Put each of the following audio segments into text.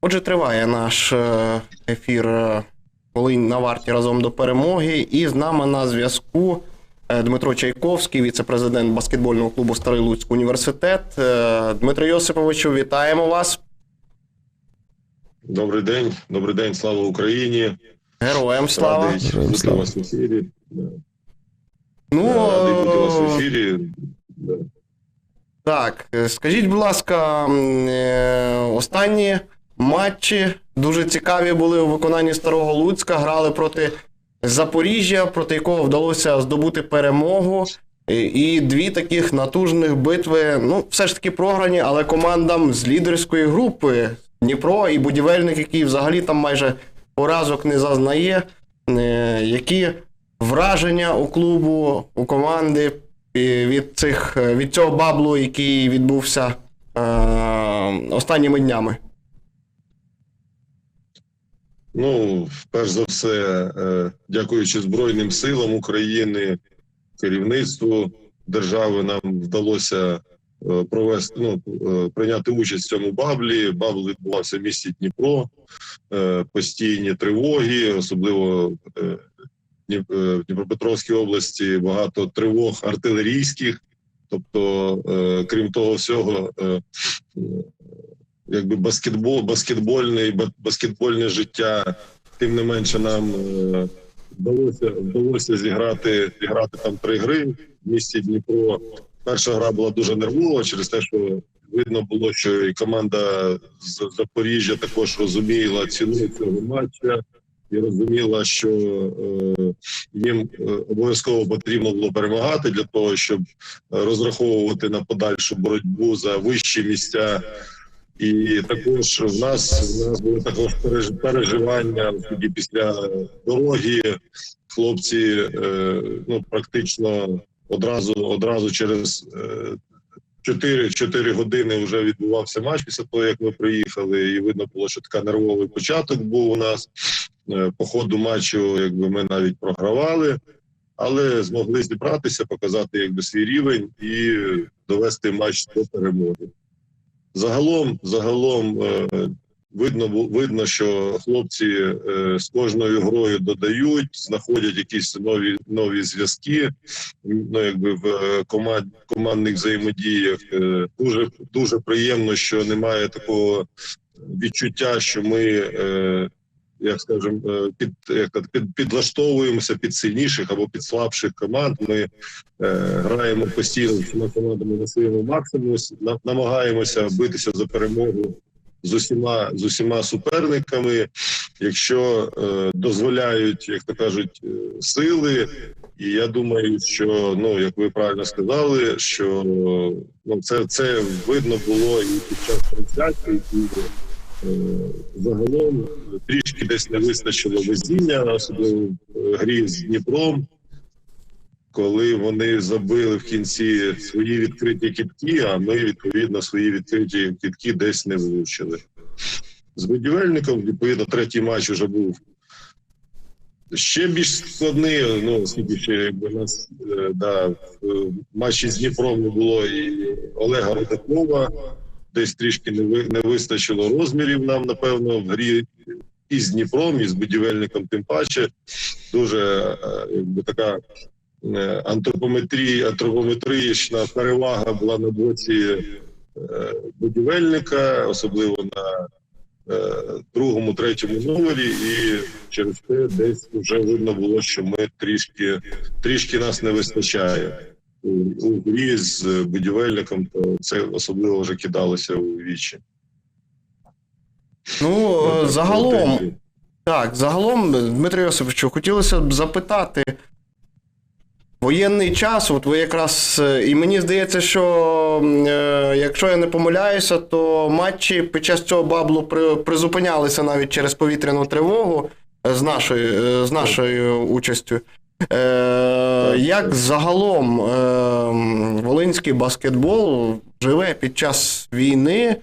Отже, триває наш е, ефір е, Волинь на варті разом до перемоги. І з нами на зв'язку е, Дмитро Чайковський, віце-президент баскетбольного клубу Старий Луцький університет. Е, Дмитро Йосиповичу, вітаємо вас. Добрий день, добрий день, слава Україні. Героям слава. Радий Героям слава. у вас в ефірі. Ну, Радий бути у вас в е, ефірі. Так, е, скажіть, будь ласка, е, останні матчі дуже цікаві були у виконанні Старого Луцька. Грали проти Запоріжжя, проти якого вдалося здобути перемогу. І- дві таких натужних битви, ну, все ж таки програні, але командам з лідерської групи Дніпро і будівельник, який взагалі там майже поразок не зазнає. Е, Які враження у клубу, у команди від цих е, від цього баблу, який відбувся е, останніми днями. Ну, перш за все, е, дякуючи Збройним силам України, керівництву держави, нам вдалося е, провести ну, е, прийняти участь в цьому баблі. Бабл відбувався в місті Дніпро, е, постійні тривоги, особливо е, в Дніпропетровській області багато тривог артилерійських. Тобто, е, крім того всього, е, е, якби баскетбол, баскетбольне, баскетбольне життя, тим не менше нам е, вдалося, вдалося зіграти, зіграти там три гри в місті Дніпро. Перша гра була дуже нервова через те, що видно було, що і команда з Запоріжжя також розуміла ціну цього матча і розуміла, що е, їм е, обов'язково потрібно було перемагати для того, щоб розраховувати на подальшу боротьбу за вищі місця. І також в нас в нас були також переживання оскільки після дороги. Хлопці е, ну практично одразу одразу через е, 4, 4 години вже відбувався матч після того, як ми приїхали, і видно було, що така нервовий початок був у нас. Е, По ходу матчу, якби ми навіть програвали, але змогли зібратися, показати якби свій рівень і довести матч до перемоги. Загалом, загалом е, видно, видно, що хлопці е, з кожною грою додають, знаходять якісь нові нові зв'язки. Ну, якби в команд, командних взаємодіях дуже дуже приємно, що немає такого відчуття, що ми. Як скажемо, е, під як під підлаштовуємося під сильніших або під слабших команд. Ми е, граємо постійно з командами на своєму максимумі, на- намагаємося битися за перемогу з усіма з усіма суперниками, якщо е, дозволяють, як то кажуть, е, сили. І я думаю, що ну як ви правильно сказали, що ну це, це видно було і під час трансляції. І, загалом трішки десь не вистачило везіння, особливо в грі з Дніпром, коли вони забили в кінці свої відкриті кітки, а ми відповідно свої відкриті кітки десь не влучили. З будівельником, відповідно, третій матч вже був ще більш складний. Ну, оскільки ще якби нас е, да, в матчі з Дніпром не було і Олега Родакова. Десь трішки не ви не вистачило розмірів нам, напевно, в грі і з Дніпром, і з будівельником, тим паче. Дуже е, якби така е, антропометрія, антропометрична перевага була на боці е, будівельника, особливо на другому, третьому номері, і через те десь вже видно було, що ми трішки трішки нас не вистачає. У, грі з будівельником, то це особливо вже кидалося у вічі. Ну, е, загалом, так, загалом, Дмитро Йосиповичу, хотілося б запитати. Воєнний час, от ви якраз. е, І мені здається, що е, якщо я не помиляюся, то матчі під час цього баблу при, призупинялися навіть через повітряну тривогу е, з нашою, е, з нашою участю. Е, як загалом е, волинський баскетбол живе під час війни?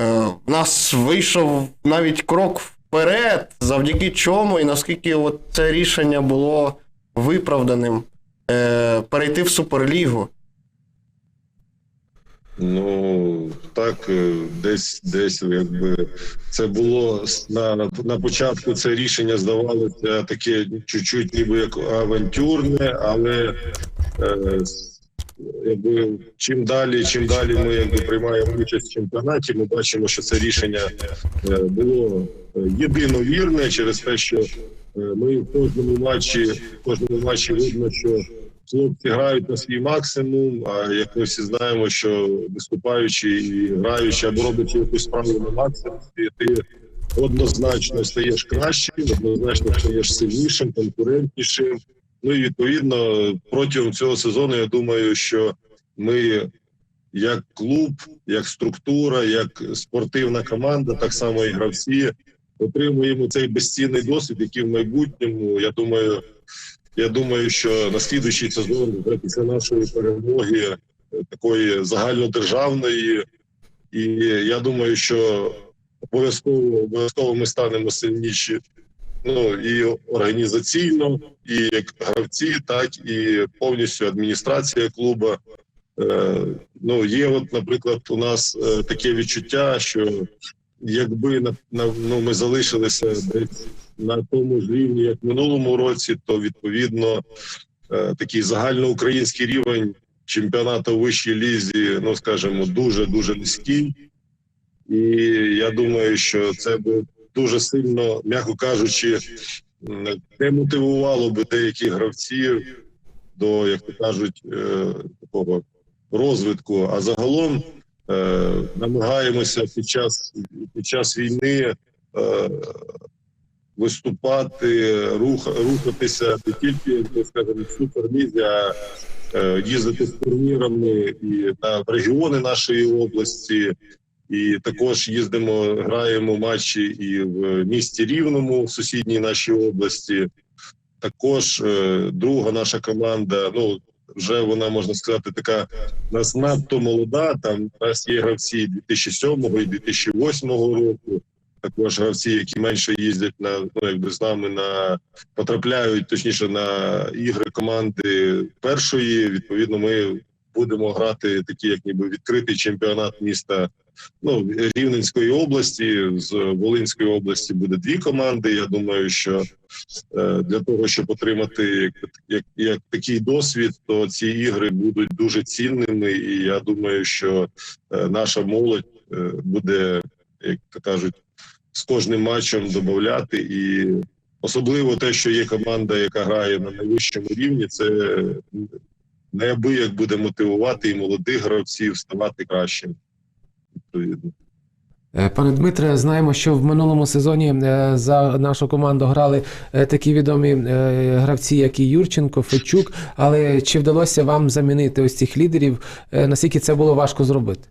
Е, в нас вийшов навіть крок вперед, завдяки чому і наскільки от це рішення було виправданим е, перейти в Суперлігу. Ну так, е, десь десь якби це було на, на початку. Це рішення здавалося таке чуть-чуть, ніби як авантюрне, але е, якби чим далі, чим далі ми якби приймаємо участь в чемпіонаті, ми бачимо, що це рішення е, було е, єдиновірне через те, що ми в кожному матчі, в кожному матчі видно, що хлопці грають на свій максимум. А як ми всі знаємо, що виступаючи і граючи або роблячи якусь справу на максимум, ти однозначно стаєш кращим, однозначно стаєш сильнішим, конкурентнішим. Ну і відповідно протягом цього сезону я думаю, що ми як клуб, як структура, як спортивна команда, так само і гравці, отримуємо цей безцінний досвід, який в майбутньому, я думаю, я думаю, що на слідуючий сезон, після нашої перемоги, е, такої загальнодержавної, і я думаю, що обов'язково обов'язково ми станемо сильніші. Ну і організаційно, і як гравці, так і повністю адміністрація клубу. Е, ну є, от, наприклад, у нас е, таке відчуття, що якби ну ми залишилися десь на тому ж рівні, як в минулому році, то відповідно е, такий загальноукраїнський рівень чемпіонату вищій лізі, ну скажімо, дуже дуже низький. І я думаю, що це би дуже сильно, м'яко кажучи, демотивувало би деяких гравців до, як то кажуть, е, такого розвитку. А загалом намагаємося під час під час війни е, виступати, рух, рухатися не тільки, ну, скажімо, в суперлізі, а е, їздити з турнірами і в регіони нашої області. І також їздимо, граємо матчі і в місті Рівному, в сусідній нашій області. Також е, друга наша команда. Ну вже вона можна сказати, така нас надто молода. Там у нас є гравці 2007 і 2008 року. Також гравці, які менше їздять на ну якби з нами на потрапляють точніше на ігри команди першої. Відповідно, ми будемо грати такі, як ніби відкритий чемпіонат міста ну, Рівненської області з Волинської області буде дві команди. Я думаю, що е, для того, щоб отримати як, як, як такий досвід, то ці ігри будуть дуже цінними, і я думаю, що е, наша молодь е, буде, як то кажуть, з кожним матчем додати і. Особливо те, що є команда, яка грає на найвищому рівні, це неабияк буде мотивувати і молодих гравців ставати кращими. Відповідно. Е, Пане Дмитре, знаємо, що в минулому сезоні е, за нашу команду грали е, такі відомі гравці, як і Юрченко, Фечук. Але чи вдалося вам замінити ось цих лідерів? Наскільки це було важко зробити?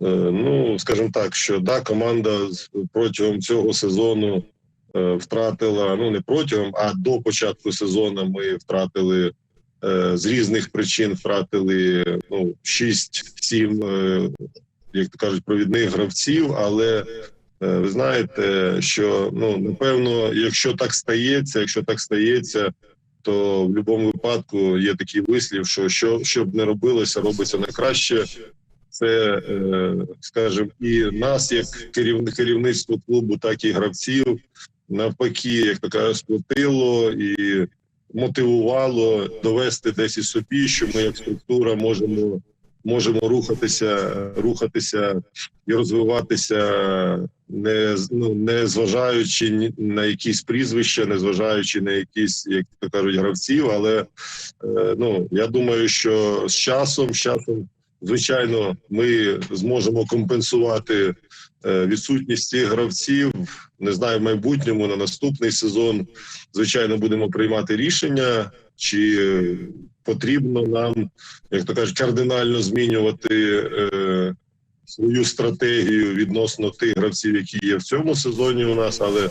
Ну, скажімо так, що да, команда протягом цього сезону втратила ну не протягом, а до початку сезону ми втратили з різних причин втратили ну 6-7, е, як то кажуть, провідних гравців. Але е, ви знаєте, що ну напевно, якщо так стається, якщо так стається. То в будь-якому випадку є такий вислів, що що, б не робилося, робиться на краще це, е, скажімо, і нас, як керівництво клубу, так і гравців, навпаки, як то кажуть, сплотило і мотивувало довести десь і собі, що ми як структура можемо. Можемо рухатися, рухатися і розвиватися, не ну, не зважаючи на якісь прізвища, не зважаючи на якісь, як то кажуть, гравців. Але е, ну я думаю, що з часом, з часом Звичайно, ми зможемо компенсувати відсутність цих гравців. Не знаю, в майбутньому на наступний сезон. Звичайно, будемо приймати рішення, чи е, потрібно нам, як то кажуть, кардинально змінювати е, свою стратегію відносно тих гравців, які є в цьому сезоні. У нас, але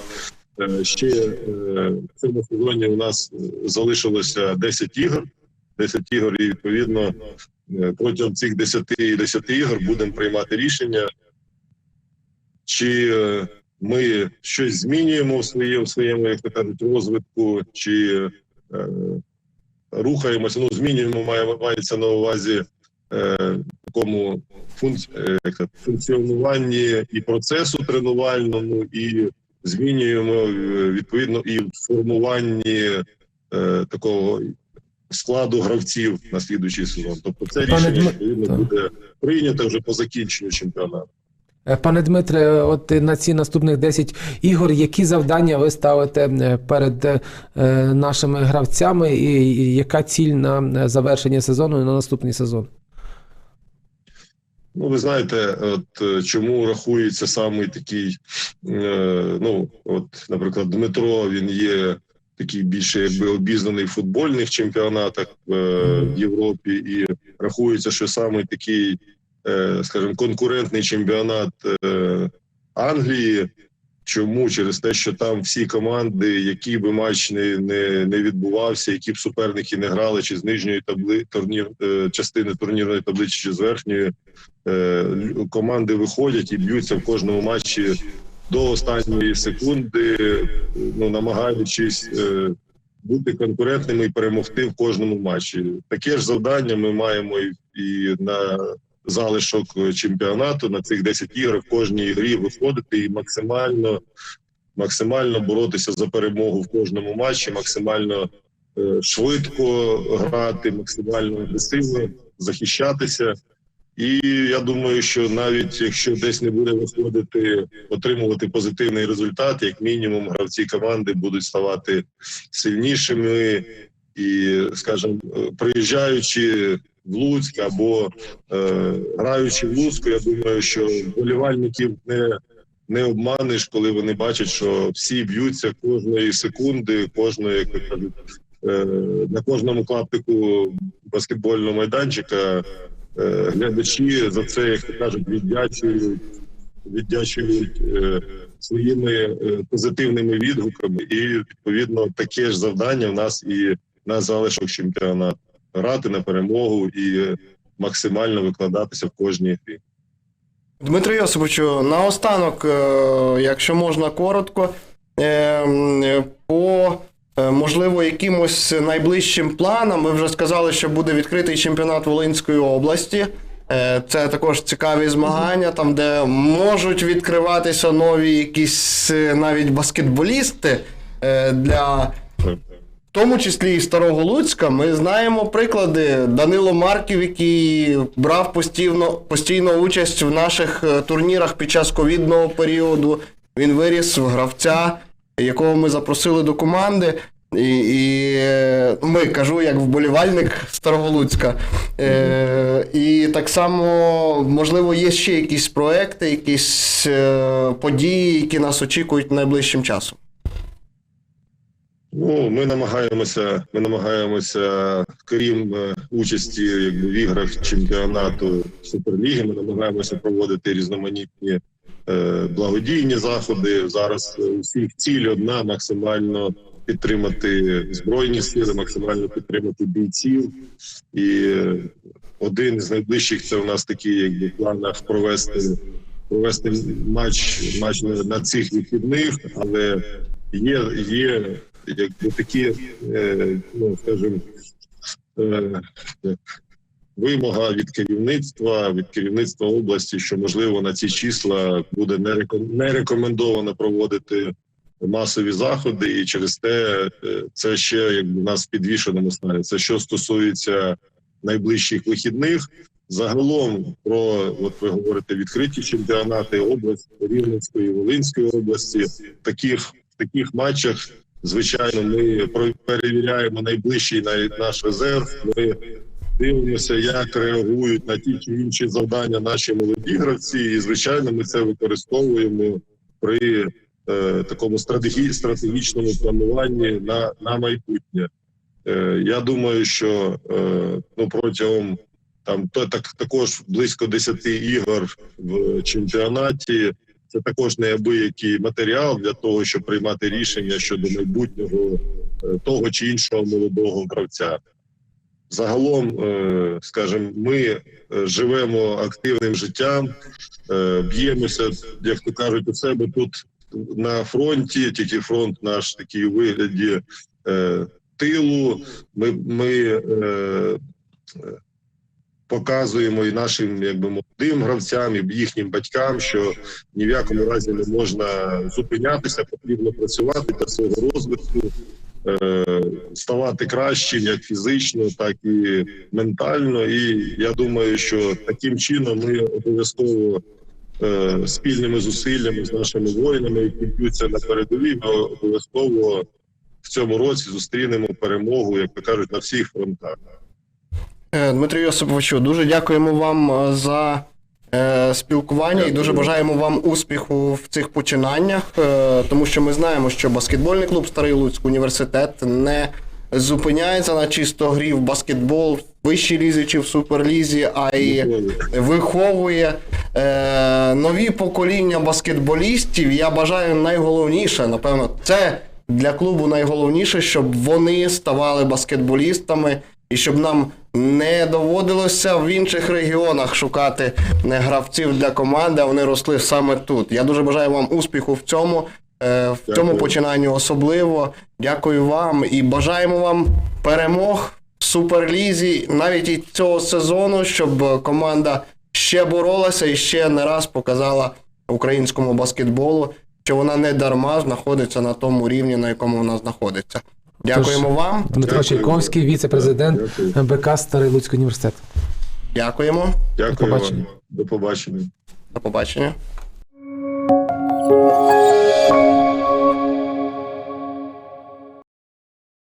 е, ще е, в цьому сезоні у нас е, залишилося 10 ігор. 10 ігор, і відповідно Е, протягом цих 10, 10 ігор будемо приймати рішення, чи е, ми щось змінюємо в своєму, в своєму як то кажуть, розвитку, чи е, рухаємося. Ну, змінюємо, має, мається на увазі е, такому функці- е, функціонуванні і процесу тренувальному, і змінюємо е, відповідно і в формуванні е, такого складу гравців на слідуючий сезон. Тобто, це рішення відповідно буде прийнято вже по закінченню чемпіонату. Е, Пане Дмитре, от е, на ці наступних 10 ігор, які завдання ви ставите е, перед нашими гравцями, і яка ціль на завершення сезону і на наступний сезон? Ну, ви знаєте, от чому рахується саме такий, ну, от, наприклад, Дмитро, він є такий більше якби обізнаний в футбольних чемпіонатах в Європі, і рахується, що саме такий, скажімо, конкурентний чемпіонат е, Англії. Чому через те, що там всі команди, які би матч не, не, не відбувався, які б суперники не грали, чи з нижньої табли турнір е, частини турнірної таблиці, чи з верхньої, е, команди виходять і б'ються в кожному матчі до останньої секунди, е, ну намагаючись е, бути конкурентними і перемогти в кожному матчі. Таке ж завдання ми маємо і, і на залишок чемпіонату на цих 10 ігор в кожній грі виходити і максимально, максимально боротися за перемогу в кожному матчі, максимально е, швидко грати, максимально агресивно захищатися. І я думаю, що навіть якщо десь не буде виходити, отримувати позитивний результат, як мінімум, гравці команди будуть ставати сильнішими і, скажімо, е, приїжджаючи в Луцьк або е, граючи в Луцьку, я думаю, що вболівальників не, не обманеш, коли вони бачать, що всі б'ються кожної секунди, кожної, як кажуть, е, на кожному клаптику баскетбольного майданчика. Е, глядачі за це, як кажуть, віддячують, віддячують е, своїми е, позитивними відгуками. І відповідно таке ж завдання в нас і на залишок чемпіонату грати на перемогу і максимально викладатися в кожній грі. Дмитро Йосиповичу, наостанок, е, якщо можна коротко, е, по е, можливо якимось найближчим планам. Ви вже сказали, що буде відкритий чемпіонат Волинської області. Це також цікаві змагання, там, де можуть відкриватися нові якісь навіть баскетболісти для тому числі і Старого Луцька, ми знаємо приклади Данило Марків, який брав постійно, постійно участь в наших е, турнірах під час ковідного періоду. Він виріс в гравця, якого ми запросили до команди. І, і е, ми кажу, як вболівальник Старого Луцька. Е, і так само, можливо, є ще якісь проекти, якісь е, події, які нас очікують найближчим часом. Ну, ми намагаємося, ми намагаємося, крім е, участі якби, в іграх чемпіонату Суперліги, ми намагаємося проводити різноманітні е, благодійні заходи. Зараз е, у всіх ціль одна максимально підтримати збройні сили, максимально підтримати бійців. І один з найближчих це у нас такий, якби планах провести провести матч, матч на, на цих вихідних, але є, є якби такі, е, ну скажімо, е, вимога від керівництва, від керівництва області, що можливо на ці числа буде не реко- рекомендовано проводити масові заходи, і через те е, це ще якби нас в підвішеному стані. Це що стосується найближчих вихідних. Загалом про от ви говорите відкриті чемпіонати області Рівненської Волинської області. Таких в таких матчах звичайно ми перевіряємо найближчий на- наш резерв. Ми дивимося, як реагують на ті чи інші завдання наші молоді гравці, і звичайно, ми це використовуємо при е, такому стратегі, стратегічному плануванні на, на майбутнє. Е, я думаю, що е, ну протягом там то так також близько 10 ігор в чемпіонаті. Це також неабиякий матеріал для того, щоб приймати рішення щодо майбутнього е, того чи іншого молодого гравця. Загалом, е, скажімо, ми е, живемо активним життям, б'ємося, як то кажуть, у себе тут на фронті, тільки фронт наш такий у вигляді тилу. Ми, ми показуємо і нашим якби молодим гравцям, і їхнім батькам, що ні в якому разі не можна зупинятися, потрібно працювати для свого розвитку, е, ставати кращим як фізично, так і ментально. І я думаю, що таким чином ми обов'язково е, спільними зусиллями з нашими воїнами, які б'ються на передовій, ми обов'язково в цьому році зустрінемо перемогу, як то кажуть, на всіх фронтах. Е, Дмитру Йосиповичу, дуже дякуємо вам е, за е, спілкування і дуже бажаємо вам успіху в цих починаннях, тому що ми знаємо, що баскетбольний клуб Старий Луцьк університет не зупиняється на чисто грі в баскетбол в вищій лізі чи в суперлізі, а й виховує нові покоління баскетболістів. Я бажаю найголовніше, напевно, це для клубу найголовніше, щоб вони ставали баскетболістами і щоб нам не доводилося в інших регіонах шукати е, гравців для команди, а вони росли саме тут. Я дуже бажаю вам успіху в цьому. е, В цьому починанні особливо. Дякую вам і бажаємо вам перемог в Суперлізі, навіть і цього сезону, щоб команда ще боролася і ще не раз показала українському баскетболу, що вона не дарма знаходиться на тому рівні, на якому вона знаходиться. Дякуємо вам. Дмитро Дякую. Чайковський, віце-президент Дякую. БК Старий Луцький університет. Дякуємо. Дякую побачення. вам. До побачення. До побачення.